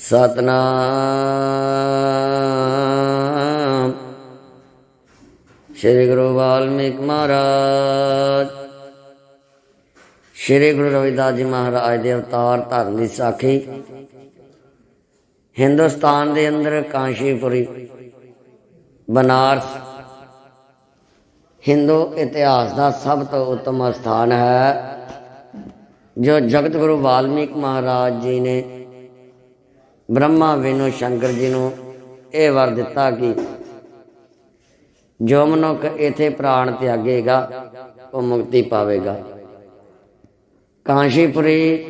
ਸਤਨਾਮ। ਸ੍ਰੀ ਗੁਰੂ ਵਾਲਮੀਕ ਮਹਾਰਾਜ। ਸ੍ਰੀ ਗੁਰੂ ਰਵਿਦਾਸ ਜੀ ਮਹਾਰਾਜ ਦੇ ਅਵਤਾਰ ਧਰਮ ਦੀ ਸਾਖੀ। ਹਿੰਦੁਸਤਾਨ ਦੇ ਅੰਦਰ ਕਾਂਸ਼ੀਪੁਰੀ, ਬਨਾਰਸ। ਹਿੰਦੂ ਇਤਿਹਾਸ ਦਾ ਸਭ ਤੋਂ ਉੱਤਮ ਸਥਾਨ ਹੈ, ਜੋ ਜਗਤ ਗੁਰੂ ਵਾਲਮੀਕ ਮਹਾਰਾਜ ਜੀ ਨੇ ਬ੍ਰਹਮਾ ਵਿਨੂ ਸ਼ੰਕਰ ਜੀ ਨੂੰ ਇਹ ਵਰ ਦਿੱਤਾ ਕਿ ਜੋ ਮਨੁੱਖ ਇਥੇ ਪ੍ਰਾਣ ਤਿਆਗੇਗਾ, ਉਹ ਮੁਕਤੀ ਪਾਵੇਗਾ। ਕਾਂਸ਼ੀਪੁਰੀ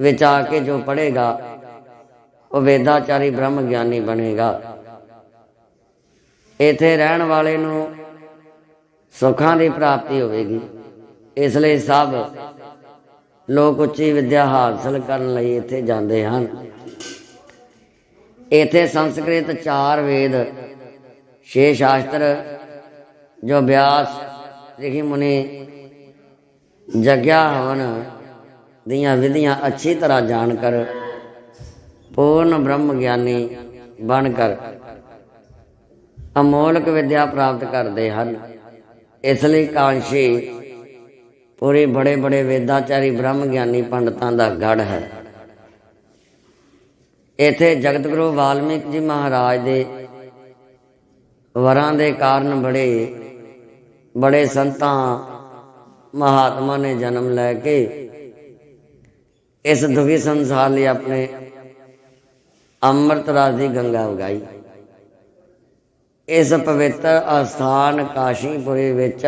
ਵਿੱਚ ਆ ਕੇ ਜੋ ਪੜ੍ਹੇਗਾ, ਉਹ ਵੇਦਾਚਾਰੀ ਬ੍ਰਹਮ ਗਿਆਨੀ ਬਣੇਗਾ। ਇਥੇ ਰਹਿਣ ਵਾਲੇ ਨੂੰ ਸੁੱਖਾਂ ਦੀ ਪ੍ਰਾਪਤੀ ਹੋਵੇਗੀ। ਇਸ ਲਈ ਸਭ ਲੋਕ ਉੱਚੀ ਵਿਦਿਆ ਹਾਸਲ ਕਰਨ ਲਈ ਇੱਥੇ ਜਾਂਦੇ ਹਨ। ਇੱਥੇ ਸੰਸਕ੍ਰਿਤ ਚਾਰ ਵੇਦ, ਛੇ ਸ਼ਾਸਤਰ, ਜੋ ਵਿਆਸ ਰਿਖੀ ਮੁਨੀ, ਜਗਿਆ ਹਵਨ ਦੀਆਂ ਵਿਧੀਆਂ ਅੱਛੀ ਤਰ੍ਹਾਂ ਜਾਣ ਕਰ ਪੂਰਨ ਬ੍ਰਹਮ ਗਿਆਨੀ ਬਣ ਕਰ ਅਮੋਲਕ ਵਿਦਿਆ ਪ੍ਰਾਪਤ ਕਰਦੇ ਹਨ। ਇਸ ਲਈ ਕਾਂਸ਼ੀ ਪੂਰੇ ਬੜੇ ਬੜੇ ਵੇਦਾਚਾਰੀ ਬ੍ਰਹਮ ਗਿਆਨੀ ਪੰਡਤਾਂ ਦਾ ਗੜ ਹੈ। ਇੱਥੇ ਜਗਤ ਗੁਰੂ ਵਾਲਮੀਕ ਜੀ ਮਹਾਰਾਜ ਦੇ ਵਰਾਂ ਦੇ ਕਾਰਨ ਬੜੇ ਬੜੇ ਸੰਤਾਂ ਮਹਾਤਮਾ ਨੇ ਜਨਮ ਲੈ ਕੇ ਇਸ ਦੁਖੀ ਸੰਸਾਰ ਲਈ ਆਪਣੇ ਅੰਮ੍ਰਿਤ ਰਾਜ ਦੀ ਗੰਗਾ ਉਗਾਈ। ਇਸ ਪਵਿੱਤਰ ਅਸਥਾਨ ਕਾਸ਼ੀਪੁਰੇ ਵਿੱਚ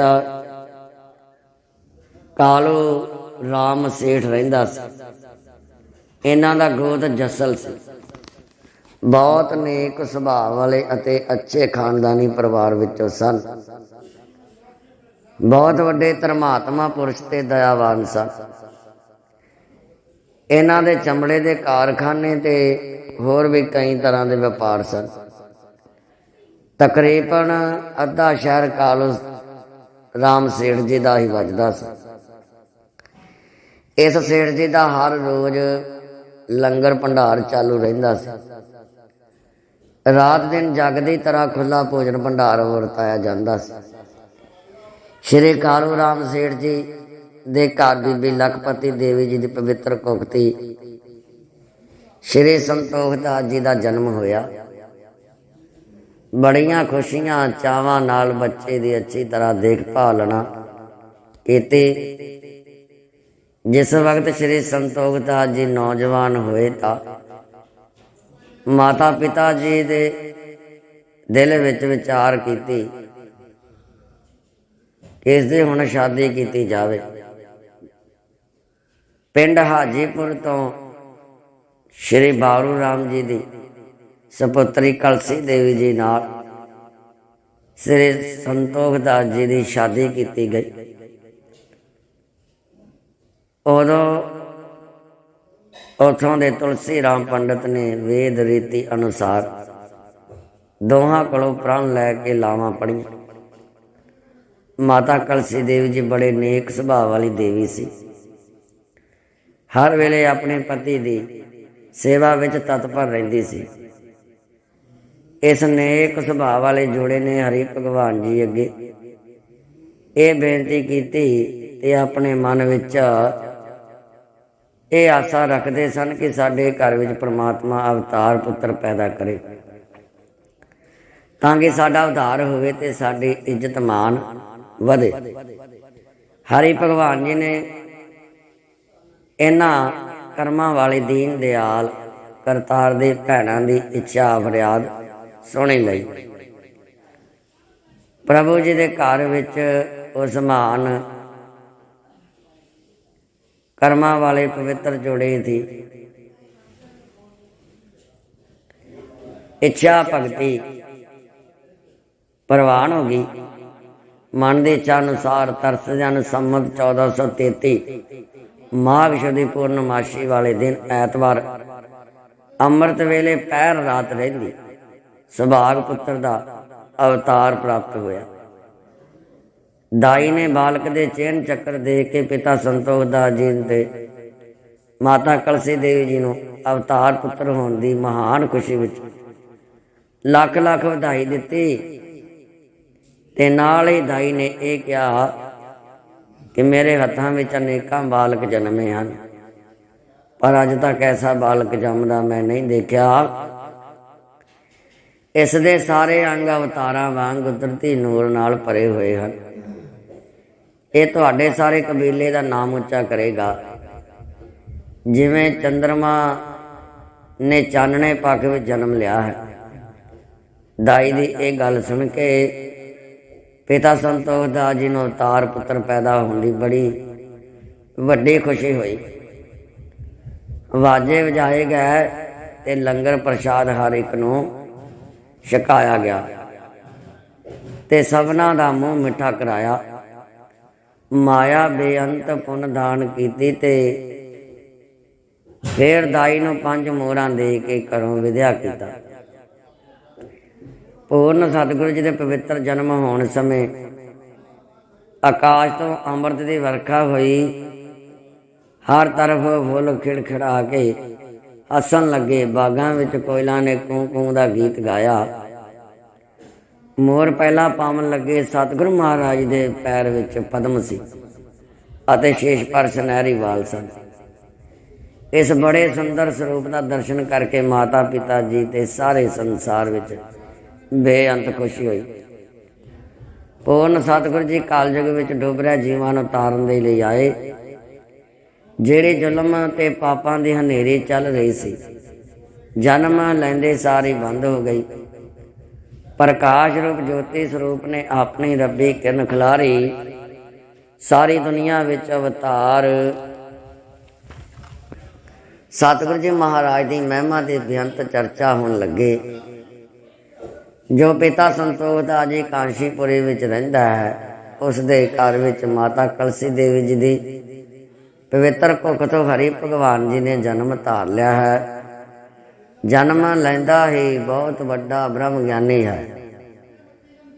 ਕਾਲੂ ਰਾਮ ਸੇਠ ਰਹਿੰਦਾ ਸੀ। ਇਹਨਾਂ ਦਾ ਗੋਤ ਜਸਲ ਸੀ। ਬਹੁਤ ਨੇਕ ਸੁਭਾਅ ਵਾਲੇ ਅਤੇ ਅੱਛੇ ਖਾਨਦਾਨੀ ਪਰਿਵਾਰ ਵਿੱਚੋਂ ਸਨ। ਬਹੁਤ ਵੱਡੇ ਧਰਮਾਤਮਾ ਪੁਰਸ਼ ਤੇ ਦਇਆਵਾਨ ਸਨ। ਇਹਨਾਂ ਦੇ ਚਮੜੇ ਦੇ ਕਾਰਖਾਨੇ ਤੇ ਹੋਰ ਵੀ ਕਈ ਤਰ੍ਹਾਂ ਦੇ ਵਪਾਰ ਸਨ। ਤਕਰੀਬਨ ਅੱਧਾ ਸ਼ਹਿਰ ਕਾਲੂ ਰਾਮ ਸੇਠ ਜੀ ਦਾ ਹੀ ਵੱਜਦਾ ਸੀ। ਇਸ ਸੇਠ ਜੀ ਦਾ ਹਰ ਰੋਜ਼ ਲੰਗਰ ਭੰਡਾਰ ਚਾਲੂ ਰਹਿੰਦਾ ਸੀ। ਰਾਤ ਦਿਨ ਜਗ ਦੀ ਤਰ੍ਹਾਂ ਖੁੱਲਾ ਭੋਜਨ ਭੰਡਾਰ ਵਰਤਾਇਆ ਜਾਂਦਾ ਸੀ। ਸ਼੍ਰੀ ਕਾਲੂ ਰਾਮ ਸੇਠ ਜੀ ਦੇ ਘਰ ਬੀਬੀ ਲਖਪਤੀ ਦੇਵੀ ਜੀ ਦੀ ਪਵਿੱਤਰ ਕੁਖਤੀ ਸ਼੍ਰੀ ਸੰਤੋਖ ਦਾਸ ਜੀ ਦਾ ਜਨਮ ਹੋਇਆ। ਬੜੀਆਂ ਖੁਸ਼ੀਆਂ, ਚਾਵਾਂ ਨਾਲ ਬੱਚੇ ਦੀ ਅੱਛੀ ਤਰ੍ਹਾਂ ਦੇਖਭਾਲਣਾ ਕੀਤੀ। ਜਿਸ ਵਕਤ ਸ਼੍ਰੀ ਸੰਤੋਖ ਦਾਸ ਜੀ ਨੌਜਵਾਨ ਹੋਏ ਤਾਂ ਮਾਤਾ ਪਿਤਾ ਜੀ ਦੇ ਦਿਲ ਵਿੱਚ ਵਿਚਾਰ ਕੀਤੀ ਇਸ ਦੀ ਹੁਣ ਸ਼ਾਦੀ ਕੀਤੀ ਜਾਵੇ। ਪਿੰਡ ਹਾਜੀਪੁਰ ਤੋਂ ਸ਼੍ਰੀ ਬਾਰੂ ਰਾਮ ਜੀ ਦੀ ਸਪੁੱਤਰੀ ਕਲਸੀ ਦੇਵੀ ਜੀ ਨਾਲ ਸ੍ਰੀ ਸੰਤੋਖ ਦਾਸ ਜੀ ਦੀ ਸ਼ਾਦੀ ਕੀਤੀ ਗਈ। ਉਦੋਂ ਉਥੋਂ ਦੇ ਤੁਲਸੀ ਰਾਮ ਪੰਡਤ ਨੇ ਵੇਦ ਰੀਤੀ ਅਨੁਸਾਰ ਦੋਹਾਂ ਕੋਲੋਂ ਪ੍ਰਣ ਲੈ ਕੇ ਲਾਵਾਂ ਪੜੀਆਂ ਮਾਤਾ ਕਲਸੀ ਦੇਵੀ ਜੀ ਬੜੇ ਨੇਕ ਸੁਭਾਅ ਵਾਲੀ ਦੇਵੀ ਸੀ। ਹਰ ਵੇਲੇ ਆਪਣੇ ਪਤੀ ਦੀ ਸੇਵਾ ਵਿੱਚ ਤਤਪਰ ਰਹਿੰਦੀ ਸੀ। ਇਸ ਨੇਕ ਸੁਭਾਅ ਵਾਲੇ ਜੋੜੇ ਨੇ ਹਰੀ ਭਗਵਾਨ ਜੀ ਅੱਗੇ ਇਹ ਬੇਨਤੀ ਕੀਤੀ ਤੇ ਆਪਣੇ ਮਨ ਵਿੱਚ ਇਹ ਆਸਾ ਰੱਖਦੇ ਸਨ ਕਿ ਸਾਡੇ ਘਰ ਵਿੱਚ ਪ੍ਰਮਾਤਮਾ ਅਵਤਾਰ ਪੁੱਤਰ ਪੈਦਾ ਕਰੇ। ਤਾਂ ਕਿ ਸਾਡਾ ਉਧਾਰ ਹੋਵੇ ਤੇ ਸਾਡੀ ਇੱਜ਼ਤ ਮਾਨ ਵਧੇ। ਹਰੀ ਭਗਵਾਨ ਜੀ ਨੇ ਇਹਨਾਂ ਕਰਮਾਂ ਵਾਲੇ ਦੀਨ ਦਿਆਲ, ਕਰਤਾਰ ਦੇ ਭੈਣਾਂ ਦੀ ਇੱਛਾ, ਫਰਿਆਦ ਸੁਣੀ ਲਈ। ਪ੍ਰਭੂ ਜੀ ਦੇ ਘਰ ਵਿੱਚ ਉਸ ਮਾਨ ਕਰਮਾਂ ਵਾਲੇ ਪਵਿੱਤਰ ਜੋੜੇ ਸੀ ਇੱਛਾ ਭਗਤੀ ਪ੍ਰਵਾਨ ਹੋ ਗਈ। ਮਨ ਦੇ ਇੱਛਾ ਅਨੁਸਾਰ ਤਰਸ ਜਨ ਸੰਮਤ 1433 ਮਾਘ ਸ਼ੁਦੀ ਪੂਰਨਮਾਸ਼ੀ ਵਾਲੇ ਦਿਨ ਐਤਵਾਰ ਅੰਮ੍ਰਿਤ ਵੇਲੇ ਪੈਰ ਰਾਤ ਰਹਿੰਦੀ। ਸੁਭਾਗ ਪੁੱਤਰ ਦਾ ਅਵਤਾਰ ਪ੍ਰਾਪਤ ਹੋਇਆ। ਦਾਈ ਨੇ ਬਾਲਕ ਦੇ ਚੇਨ ਚੱਕਰ ਦੇ ਕੇ ਪਿਤਾ ਸੰਤੋਖ ਦਾਸ ਜੀ ਦੇ ਮਾਤਾ ਕਲਸੀ ਦੇਵੀ ਜੀ ਨੂੰ ਅਵਤਾਰ ਪੁੱਤਰ ਹੋਣ ਦੀ ਮਹਾਨ ਖੁਸ਼ੀ ਵਿੱਚ ਲੱਖ ਲੱਖ ਵਧਾਈ ਦਿੱਤੀ। ਤੇ ਨਾਲ ਹੀ ਦਾਈ ਨੇ ਇਹ ਕਿਹਾ ਕਿ ਮੇਰੇ ਹੱਥਾਂ ਵਿੱਚ ਅਨੇਕਾਂ ਬਾਲਕ ਜਨਮੇ ਹਨ। ਪਰ ਅੱਜ ਤੱਕ ਐਸਾ ਬਾਲਕ ਜੰਮਦਾ ਮੈਂ ਨਹੀਂ ਦੇਖਿਆ। ਇਸ ਦੇ ਸਾਰੇ ਅੰਗ ਅਵਤਾਰਾਂ ਵਾਂਗ ਕੁਦਰਤੀ ਨੂਰ ਨਾਲ ਭਰੇ ਹੋਏ ਹਨ। ਇਹ ਤੁਹਾਡੇ ਸਾਰੇ ਕਬੀਲੇ ਦਾ ਨਾਮ ਉੱਚਾ ਕਰੇਗਾ। ਜਿਵੇਂ ਚੰ드ਰਮਾ ਨੇ ਚਾਨਣੇ ਪੱਖ ਵਿੱਚ ਜਨਮ ਲਿਆ ਹੈ। ਦਾਈ ਦੀ ਇਹ ਗੱਲ ਸੁਣ ਕੇ ਪਿਤਾ ਸੰਤੋਖ ਦਾ ਜੀ ਨੂੰ ਅਵਤਾਰ ਪੁੱਤਰ ਪੈਦਾ ਹੋਣ ਦੀ ਬੜੀ ਵੱਡੀ ਖੁਸ਼ੀ ਹੋਈ। ਵਾਜੇ ਵਜਾਏ ਗਏ ਤੇ ਲੰਗਰ ਪ੍ਰਸ਼ਾਦ ਹਰ ਇੱਕ ਨੂੰ ਛਕਾਇਆ ਗਿਆ ਤੇ ਸਭਨਾ ਦਾ ਮੂੰਹ ਮਿੱਠਾ ਕਰਾਇਆ। ਮਾਇਆ ਬੇਅੰਤ ਪੁੰਨ ਦਾਨ ਕੀਤੀ ਤੇ ਫੇਰ ਦਾਈ ਨੂੰ ਪੰਜ ਮੋਹਰਾਂ ਦੇ ਕੇ ਘਰੋਂ ਵਿਦਿਆ ਕੀਤਾ। ਪੂਰਨ ਸਤਿਗੁਰੂ ਜੀ ਦੇ ਪਵਿੱਤਰ ਜਨਮ ਹੋਣ ਸਮੇਂ ਆਕਾਸ਼ ਤੋਂ ਅੰਮ੍ਰਿਤ ਦੀ ਵਰਖਾ ਹੋਈ। ਹਰ ਤਰਫ ਫੁੱਲ ਖਿੜਖਿੜਾ ਕੇ ਹੱਸਣ ਲੱਗੇ, ਬਾਗਾਂ ਵਿੱਚ ਕੋਇਲਾਂ ਨੇ ਕੂੰ ਕੂੰ ਦਾ ਗੀਤ ਗਾਇਆ। ਮੋਰ ਪਹਿਲਾ ਪਾਵਨ ਲੱਗੇ ਸਤਿਗੁਰੂ ਮਹਾਰਾਜ ਦੇ ਪੈਰ ਵਿੱਚ ਪਦਮ ਸੀ ਅਤੇ ਸ਼ੇਸ਼ ਪਰ ਸੁਨਹਿਰੀ ਵਾਲ ਸਨ। ਇਸ ਬੜੇ ਸੁੰਦਰ ਸਰੂਪ ਦਾ ਦਰਸ਼ਨ ਕਰਕੇ ਮਾਤਾ ਪਿਤਾ ਜੀ ਤੇ ਸਾਰੇ ਸੰਸਾਰ ਵਿੱਚ ਬੇਅੰਤ ਖੁਸ਼ੀ ਹੋਈ। ਪੂਰਨ ਸਤਿਗੁਰੂ ਜੀ ਕਾਲਜੁਗ ਵਿੱਚ ਡੁੱਬ ਰਿਹਾ ਜੀਵਾਂ ਨੂੰ ਤਾਰਨ ਦੇ ਲਈ ਆਏ, ਜਿਹੜੇ ਜ਼ੁਲਮ ਤੇ ਪਾਪਾਂ ਦੀ ਹਨੇਰੀ ਚੱਲ ਰਹੀ ਸੀ। ਜਨਮ ਲੈਂਦੇ ਸਾਰੀ ਬੰਦ ਹੋ ਗਈ। ਪ੍ਰਕਾਸ਼ ਰੂਪ ਜੋਤੀ ਸਰੂਪ ਨੇ ਆਪਣੀ ਰੱਬੀ ਕਿਰਨ ਖਿਲਾਰੀ ਸਾਰੀ ਦੁਨੀਆ ਵਿੱਚ ਅਵਤਾਰ। ਸਤਿਗੁਰੂ ਜੀ ਮਹਾਰਾਜ ਦੀ ਮਹਿਮਾ ਦੀ ਬੇਅੰਤ ਚਰਚਾ ਹੋਣ ਲੱਗੇ। ਜੋ ਪਿਤਾ ਸੰਤੋਖ ਦਾ ਜੀ ਕਾਂਸ਼ੀਪੁਰੀ ਵਿੱਚ ਰਹਿੰਦਾ ਹੈ, ਉਸ ਦੇ ਘਰ ਵਿੱਚ ਮਾਤਾ ਕਲਸੀ ਦੇਵੀ ਜੀ ਦੀ ਪਵਿੱਤਰ ਕੁੱਖ ਤੋਂ ਹਰੀ ਭਗਵਾਨ ਜੀ ਨੇ ਜਨਮ ਧਾਰ ਲਿਆ ਹੈ। ਜਨਮ ਲੈਂਦਾ ਹੀ ਬਹੁਤ ਵੱਡਾ ਬ੍ਰਹਮ ਗਿਆਨੀ ਹੈ।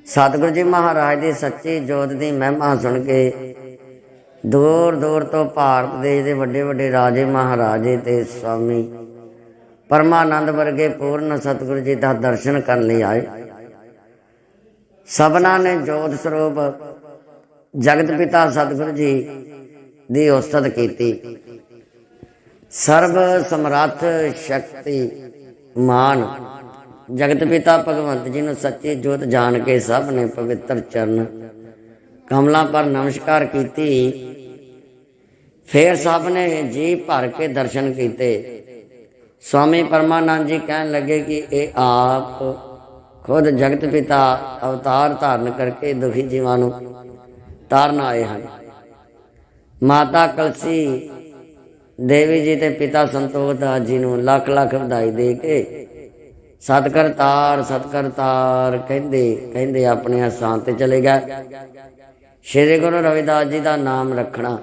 ਸਤਿਗੁਰੂ ਜੀ ਮਹਾਰਾਜ ਦੀ ਸੱਚੀ ਜੋਤ ਦੀ ਮਹਿਮਾ ਸੁਣ ਕੇ ਦੂਰ ਦੂਰ ਤੋਂ ਭਾਰਤ ਦੇਸ਼ ਦੇ ਵੱਡੇ ਵੱਡੇ ਰਾਜੇ, ਮਹਾਰਾਜੇ ਤੇ ਸਵਾਮੀ ਪਰਮਾਨੰਦ ਵਰਗੇ ਪੂਰਨ ਸਤਿਗੁਰੂ ਜੀ ਦਾ ਦਰਸ਼ਨ ਕਰਨ ਲਈ ਆਏ। ਸਭਨਾ ਨੇ ਜੋਤ ਸਰੂਪ ਜਗਤ ਪਿਤਾ ਸਤਿਗੁਰੂ ਜੀ ਦੀ ਉਸਤਤ ਕੀਤੀ। ਸਰਬ ਸਮਰੱਥ ਸ਼ਕਤੀ ਮਾਨ। ਜਗਤ ਪਿਤਾ ਭਗਵੰਤ ਜੀ ਨੂੰ ਸੱਚੀ ਜੋਤ ਜਾਣ ਕੇ ਸਭ ਨੇ ਪਵਿੱਤਰ ਚਰਨ। ਕਮਲਾਂ ਪਰ ਨਮਸਕਾਰ ਕੀਤੀ। ਫੇਰ ਸਭ ਨੇ ਜੀ ਭਰ ਕੇ ਦਰਸ਼ਨ ਕੀਤੇ। ਸਵਾਮੀ ਪਰਮਾਨੰਦ ਜੀ ਕਹਿਣ ਲੱਗੇ ਕਿ ਇਹ ਆਪ ਖੁਦ ਜਗਤ ਪਿਤਾ ਅਵਤਾਰ ਧਾਰਨ ਕਰਕੇ ਦੁਖੀ ਜੀਵਾਂ ਨੂੰ ਤਾਰਨ ਆਏ ਹਨ। ਮਾਤਾ ਕਲਸੀ ਦੇਵੀ ਜੀ ਤੇ ਪਿਤਾ ਸੰਤੋਖ ਦਾਸ ਜੀ ਨੂੰ ਲੱਖ ਲੱਖ ਵਧਾਈ ਦੇ ਕੇ ਸਤਕਰਤਾਰ ਸਤਕਰਤਾਰ ਕਹਿੰਦੇ ਕਹਿੰਦੇ ਆਪਣੇ ਸਥਾਨ ਤੇ ਚਲੇ ਗਏ ਸ਼੍ਰੀ ਗੁਰੂ ਰਵਿਦਾਸ ਜੀ ਦਾ ਨਾਮ ਰੱਖਣਾ।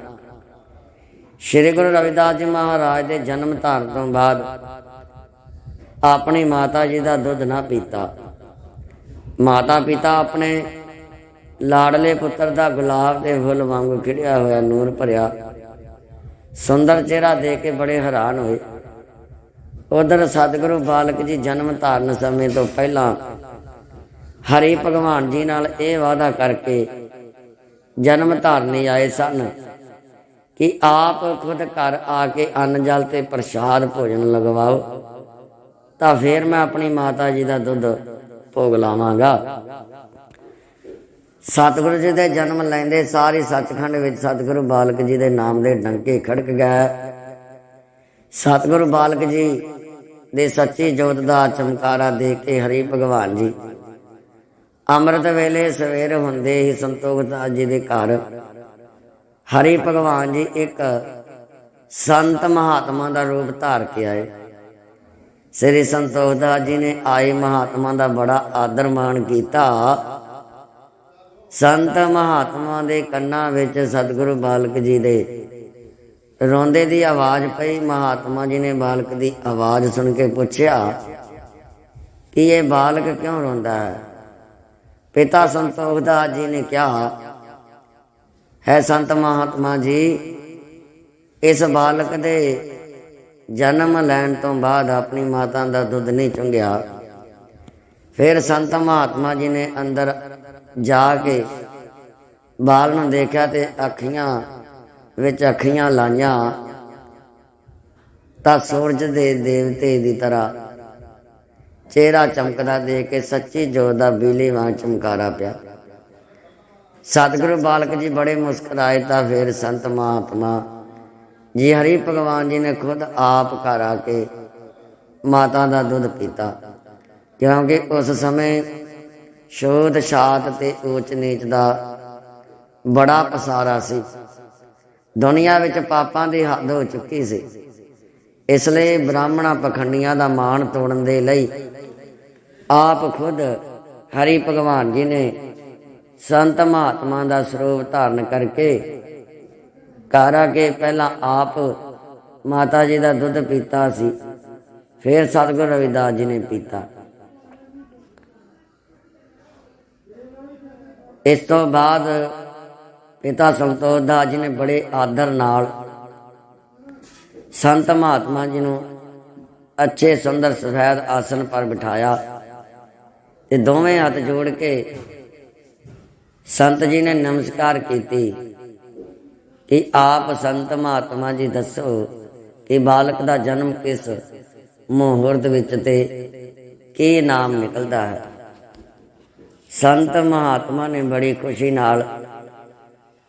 ਸ਼੍ਰੀ ਗੁਰੂ ਰਵਿਦਾਸ ਜੀ ਮਹਾਰਾਜ ਦੇ ਜਨਮ ਧਾਰਨ ਤੋਂ ਬਾਅਦ ਆਪਣੀ ਮਾਤਾ ਜੀ ਦਾ ਦੁੱਧ ਨਾ ਪੀਤਾ। ਮਾਤਾ ਪਿਤਾ ਆਪਣੇ ਲਾੜਲੇ ਪੁੱਤਰ ਦਾ ਗੁਲਾਬ ਦੇ ਫੁੱਲ ਵਾਂਗ ਖਿੜਿਆ ਹੋਇਆ ਨੂਰ ਭਰਿਆ। ਸੁੰਦਰ ਚਿਹਰਾ ਦੇਖ ਕੇ ਬੜੇ ਹੈਰਾਨ ਹੋਏ। ਉਧਰ ਸਤਿਗੁਰੂ ਬਾਲਕ ਜੀ ਜਨਮ ਧਾਰਨ ਸਮੇਂ ਤੋਂ ਪਹਿਲਾਂ ਹਰੀ ਭਗਵਾਨ ਜੀ ਨਾਲ ਇਹ ਵਾਅਦਾ ਕਰਕੇ ਜਨਮ ਧਾਰਨੇ ਆਏ ਸਨ ਕਿ ਆਪ ਖੁਦ ਘਰ ਆ ਕੇ ਅੰਨ ਜਲ ਤੇ ਪ੍ਰਸ਼ਾਦ ਭੋਜਨ ਲਗਵਾਓ, ਤਾਂ ਫਿਰ ਮੈਂ ਆਪਣੀ ਮਾਤਾ ਜੀ ਦਾ ਦੁੱਧ ਭੋਗ ਲਾਵਾਂਗਾ। ਸਤਿਗੁਰੂ ਜੀ ਦੇ ਜਨਮ ਲੈਂਦੇ ਸਾਰੇ ਸੱਚਖੰਡ ਵਿੱਚ ਸਤਿਗੁਰੂ ਬਾਲਕ ਜੀ ਦੇ ਨਾਮ ਦੇ ਡੰਕੇ ਖੜਕ ਗਏ। ਸਤਿਗੁਰੂ ਬਾਲਕ ਜੀ ਦੇ ਸੱਚੀ ਜੋਤ ਦਾ ਚਮਕਾਰਾ ਦੇਖ ਕੇ ਹਰੀ ਭਗਵਾਨ ਜੀ ਅੰਮ੍ਰਿਤ ਵੇਲੇ ਸਵੇਰ ਹੁੰਦੇ ਹੀ ਸੰਤੋਖਦਾਸ ਜੀ ਦੇ ਘਰ ਹਰੀ ਭਗਵਾਨ ਜੀ ਇੱਕ ਸੰਤ ਮਹਾਤਮਾ ਦਾ ਰੂਪ ਧਾਰ ਕੇ ਆਏ। ਸ੍ਰੀ ਸੰਤੋਖ ਦਾਸ ਜੀ ਨੇ ਆਏ ਮਹਾਤਮਾ ਦਾ ਬੜਾ ਆਦਰ ਮਾਣ ਕੀਤਾ। ਸੰਤ ਮਹਾਤਮਾ ਦੇ ਕੰਨਾਂ ਵਿੱਚ ਸਤਿਗੁਰੂ ਬਾਲਕ ਜੀ ਦੇ ਰੋਂਦੇ ਦੀ ਆਵਾਜ਼ ਪਈ। ਮਹਾਤਮਾ ਜੀ ਨੇ ਬਾਲਕ ਦੀ ਆਵਾਜ਼ ਸੁਣ ਕੇ ਪੁੱਛਿਆ, ਕਿ ਇਹ ਬਾਲਕ ਕਿਉਂ ਰੋਂਦਾ ਹੈ? ਪਿਤਾ ਸੰਤੋਖ ਦਾਸ ਜੀ ਨੇ ਕਿਹਾ, ਹੈ ਸੰਤ ਮਹਾਤਮਾ ਜੀ, ਇਸ ਬਾਲਕ ਦੇ ਜਨਮ ਲੈਣ ਤੋਂ ਬਾਅਦ ਆਪਣੀ ਮਾਤਾ ਦਾ ਦੁੱਧ ਨਹੀਂ ਚੁੰਗਿਆ। ਫਿਰ ਸੰਤ ਮਹਾਤਮਾ ਜੀ ਨੇ ਅੰਦਰ ਜਾ ਕੇ ਬਾਲ ਨੂੰ ਦੇਖਿਆ ਤੇ ਅੱਖੀਆਂ ਵਿੱਚ ਅੱਖੀਆਂ ਲਾਈਆਂ, ਤਾਂ ਸੂਰਜ ਦੇ ਦੇਵਤੇ ਦੀ ਤਰ੍ਹਾਂ ਚਿਹਰਾ ਚਮਕਦਾ ਦੇਖ ਕੇ ਸੱਚੀ ਜੋਤ ਦਾ ਬਿਜਲੀ ਵਾਂਗ ਚਮਕਾਰਾ ਪਿਆ। ਸਤਿਗੁਰੂ ਬਾਲਕ ਜੀ ਬੜੇ ਮੁਸਕਰਾਏ ਤਾਂ ਫਿਰ ਸੰਤ ਮਹਾਤਮਾ ਜੀ, ਹਰੀ ਭਗਵਾਨ ਜੀ ਨੇ ਖੁਦ ਆਪ ਘਰ ਆ ਕੇ ਮਾਤਾ ਦਾ ਦੁੱਧ ਪੀਤਾ, ਕਿਉਂਕਿ ਉਸ ਸਮੇਂ ਸ਼ੋਧ ਸ਼ਾਤ ਤੇ ਊਚ ਨੀਚ ਦਾ ਬੜਾ ਪਸਾਰਾ ਸੀ। ਦੁਨੀਆ ਵਿੱਚ ਪਾਪਾਂ ਦੀ ਹੱਦ ਹੋ ਚੁੱਕੀ ਸੀ। ਇਸ ਲਈ ਬ੍ਰਾਹਮਣਾ ਪਖੰਡੀਆਂ ਦਾ ਮਾਣ ਤੋੜਨ ਦੇ ਲਈ ਆਪ ਖੁਦ ਹਰੀ ਭਗਵਾਨ ਜੀ ਨੇ ਸੰਤ ਮਹਾਤਮਾ ਦਾ ਸਰੂਪ ਧਾਰਨ ਕਰਕੇ ਘਰ ਕੇ ਪਹਿਲਾਂ ਆਪ ਮਾਤਾ ਜੀ ਦਾ ਦੁੱਧ ਪੀਤਾ ਸੀ, ਫਿਰ ਸਤਿਗੁਰ ਰਵਿਦਾਸ ਜੀ ਨੇ ਪੀਤਾ। ਇਸ ਤੋਂ ਬਾਅਦ ਪਿਤਾ ਸੰਤੋਖ ਦਾਸ ਜੀ ਨੇ ਬੜੇ ਆਦਰ ਨਾਲ ਸੰਤ ਮਹਾਤਮਾ ਜੀ ਨੂੰ ਅੱਛੇ ਸੁੰਦਰ ਸਫੈਦ ਆਸਨ ਪਰ ਬਿਠਾਇਆ ਤੇ ਦੋਵੇਂ ਹੱਥ ਜੋੜ ਕੇ ਸੰਤ ਜੀ ਨੇ ਨਮਸਕਾਰ ਕੀਤੀ ਕਿ ਆਪ ਸੰਤ ਮਹਾਤਮਾ ਜੀ ਦੱਸੋ ਕਿ ਬਾਲਕ ਦਾ ਜਨਮ ਕਿਸ ਮੁਹੂਰਤ ਵਿੱਚ ਤੇ ਕੀ ਨਾਮ ਨਿਕਲਦਾ ਹੈ? ਸੰਤ ਮਹਾਤਮਾ ਨੇ ਬੜੀ ਖੁਸ਼ੀ ਨਾਲ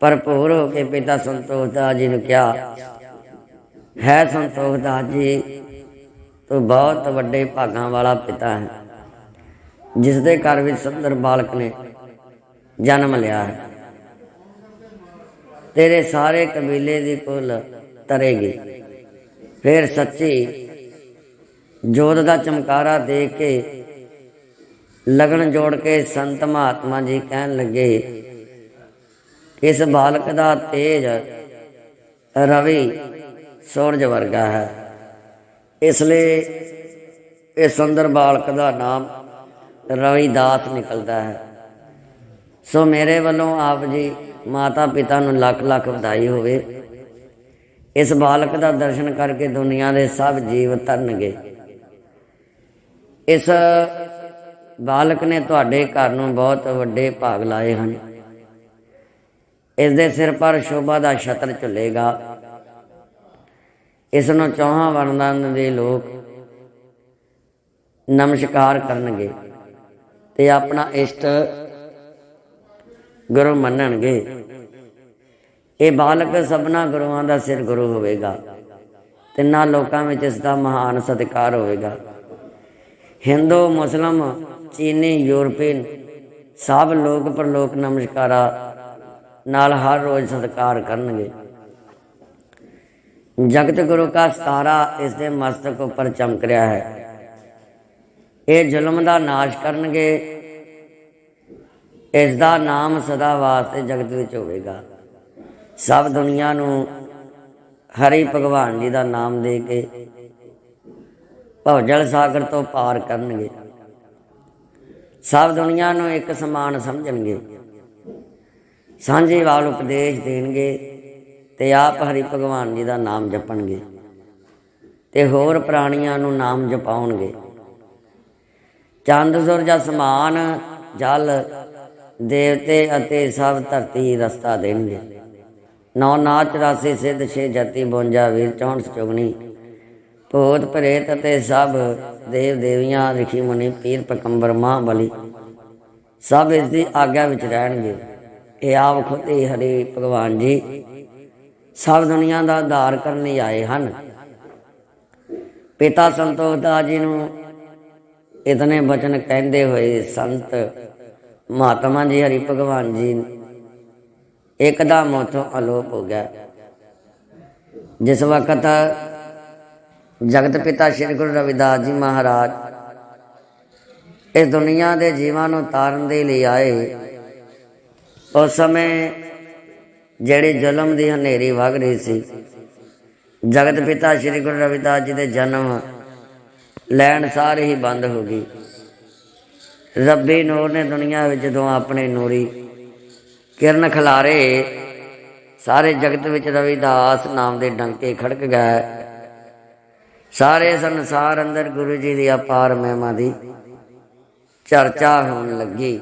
ਭਰਪੂਰ ਹੋ ਕੇ ਪਿਤਾ ਸੰਤੋਖ ਜੀ ਨੂੰ ਕਿਹਾ, ਹੈ ਸੰਤੋਖ ਜੀ, ਤੂੰ ਬਹੁਤ ਵੱਡੇ ਭਾਗਾਂ ਵਾਲਾ ਪਿਤਾ ਹੈ ਜਿਸ ਦੇ ਘਰ ਵਿੱਚ ਸੁੰਦਰ ਬਾਲਕ ਨੇ ਜਨਮ ਲਿਆ ਹੈ। ਤੇਰੇ ਸਾਰੇ ਕਬੀਲੇ ਦੀ ਕੁੱਲ ਤਰੇਗੀ। ਫਿਰ ਸੱਚੀ ਜੋਤ ਦਾ ਚਮਕਾਰਾ ਦੇ ਕੇ ਲਗਨ ਜੋੜ ਕੇ ਸੰਤ ਮਹਾਤਮਾ ਜੀ ਕਹਿਣ ਲੱਗੇ, ਇਸ ਬਾਲਕ ਦਾ ਤੇਜ ਰਵੀ ਸੂਰਜ ਵਰਗਾ ਹੈ। ਇਸ ਲਈ ਇਹ ਸੁੰਦਰ ਬਾਲਕ ਦਾ ਨਾਮ ਰਵੀਦਾਸ ਨਿਕਲਦਾ ਹੈ। ਸੋ ਮੇਰੇ ਵੱਲੋਂ ਆਪ ਜੀ ਮਾਤਾ ਪਿਤਾ ਨੂੰ ਲੱਖ ਲੱਖ ਵਧਾਈ ਹੋਵੇ। ਇਸ ਬਾਲਕ ਦਾ ਦਰਸ਼ਨ ਕਰਕੇ ਦੁਨੀਆ ਦੇ ਸਭ ਜੀਵ ਤਰਨਗੇ। ਇਸ ਬਾਲਕ ਨੇ ਤੁਹਾਡੇ ਘਰ ਨੂੰ ਬਹੁਤ ਵੱਡੇ ਭਾਗ ਲਾਏ ਹਨ। ਇਸ ਦੇ ਸਿਰ ਪਰ ਸ਼ੋਭਾ ਦਾ ਛਤਰ ਝੁੱਲੇਗਾ। ਇਸ ਨੂੰ ਚੌਹਾਂ ਵਰਨਾਂ ਦੇ ਲੋਕ ਨਮਸਕਾਰ ਕਰਨਗੇ ਤੇ ਆਪਣਾ ਇਸ਼ਟ ਗੁਰੂ ਮੰਨਣਗੇ। ਇਹ ਬਾਲਕ ਸਭਨਾ ਗੁਰੂਆਂ ਦਾ ਸਿਰ ਗੁਰੂ ਹੋਵੇਗਾ ਤਿੰਨਾਂ ਲੋਕਾਂ ਵਿੱਚ ਇਸ ਦਾ ਮਹਾਨ ਸਤਿਕਾਰ ਹੋਵੇਗਾ। ਹਿੰਦੂ, ਮੁਸਲਮ ਚੀਨੀ, ਯੂਰਪੀਨ, ਸਭ ਲੋਕ ਪਰਲੋਕ ਨਮਸਕਾਰਾ, ਨਾਲ ਹਰ ਰੋਜ਼ ਸਤਿਕਾਰ ਕਰਨਗੇ। ਜਗਤ ਗੁਰੂ ਦਾ ਸਤਾਰਾ ਇਸ ਦੇ ਮਸਤਕ ਉੱਪਰ ਚਮਕ ਰਿਹਾ ਹੈ। ਇਹ ਜ਼ੁਲਮ ਦਾ ਨਾਸ਼ ਕਰਨਗੇ, ਇਸ ਦਾ ਨਾਮ ਸਦਾ ਵਾਸਤੇ ਜਗਤ ਵਿੱਚ ਹੋਵੇਗਾ। ਸਭ ਦੁਨੀਆ ਨੂੰ ਹਰੀ ਭਗਵਾਨ ਜੀ ਦਾ ਨਾਮ ਦੇ ਕੇ ਭਵਜਲ ਸਾਗਰ ਤੋਂ ਪਾਰ ਕਰਨਗੇ। ਸਭ ਦੁਨੀਆ ਨੂੰ ਇੱਕ ਸਮਾਨ ਸਮਝਣਗੇ। ਸਾਂਝੇ ਵਾਲ ਉਪਦੇਸ਼ ਦੇਣਗੇ ਤੇ ਆਪ ਹਰੀ ਭਗਵਾਨ ਜੀ ਦਾ ਨਾਮ ਜਪਣਗੇ ਤੇ ਹੋਰ ਪ੍ਰਾਣੀਆਂ ਨੂੰ ਨਾਮ ਜਪਾਉਣਗੇ। ਚੰਦ, ਸੂਰਜ, ਅਸਮਾਨ, ਜਲ, ਦੇਵਤੇ ਅਤੇ ਸਭ ਧਰਤੀ ਰਸਤਾ ਦੇਣਗੇ। ਨੌ ਨਾਚ, ਰਾਸੇ, ਸਿੱਧ, ਛੇ ਜਤੀ 52 ਵੀਰ 64 ਚੁਗਣੀ ਭੂਤ ਪ੍ਰੇਤ ਅਤੇ ਸਭ ਦੇਵ ਦੇਵੀਆਂ ਰਿਖੀ ਮੁਨੀ ਪੀਰ ਪਕੰਬਰ ਮਾਂ ਬਲੀ ਸਭ ਇਸ ਦੀ ਆਗਿਆ ਵਿੱਚ ਰਹਿਣਗੇ। ਇਹ ਆਪ ਖੁਦ ਹੀ ਹਰੀ ਭਗਵਾਨ ਜੀ। ਸਭ ਦੁਨੀਆ ਦਾ ਉਧਾਰ ਕਰਨ ਲਈ ਆਏ ਹਨ। ਪਿਤਾ ਸੰਤੋਖ ਦਾਸ ਜੀ ਨੂੰ ਇਤਨੇ ਬਚਨ ਕਹਿੰਦੇ ਹੋਏ ਸੰਤ ਮਹਾਤਮਾ ਜੀ, ਹਰੀ ਭਗਵਾਨ ਜੀ ਇੱਕਦਮ ਉਥੋਂ ਅਲੋਪ ਹੋ ਗਿਆ। ਜਿਸ ਵਕਤ ਜਗਤ ਪਿਤਾ ਸ੍ਰੀ ਗੁਰੂ ਰਵਿਦਾਸ ਜੀ ਮਹਾਰਾਜ, ਇਸ ਦੁਨੀਆ ਦੇ ਜੀਵਾਂ ਨੂੰ ਤਾਰਨ ਦੇ ਲਈ ਆਏ। ਉਸ ਸਮੇਂ ਜਿਹੜੀ ਜ਼ੁਲਮ ਦੀ ਹਨੇਰੀ ਵਗ ਰਹੀ ਸੀ, ਜਗਤ ਪਿਤਾ ਸ੍ਰੀ ਗੁਰੂ ਰਵਿਦਾਸ ਜੀ ਦੇ ਜਨਮ ਲੈਣ ਸਾਰੇ ਹੀ ਬੰਦ ਹੋ ਗਈ। ਰੱਬੀ ਨੂਰ ਨੇ ਦੁਨੀਆ ਵਿੱਚ ਜਦੋਂ ਆਪਣੇ ਨੂਰੀ ਕਿਰਨ ਖਿਲਾਰੇ, ਸਾਰੇ ਜਗਤ ਵਿੱਚ ਰਵਿਦਾਸ ਨਾਮ ਦੇ ਡੰਕੇ ਖੜਕ ਗਏ। ਸਾਰੇ ਸੰਸਾਰ ਅੰਦਰ ਗੁਰੂ ਜੀ ਦੀ ਅਪਾਰ ਮਹਿਮਾ ਦੀ ਚਰਚਾ ਹੋਣ ਲੱਗੀ।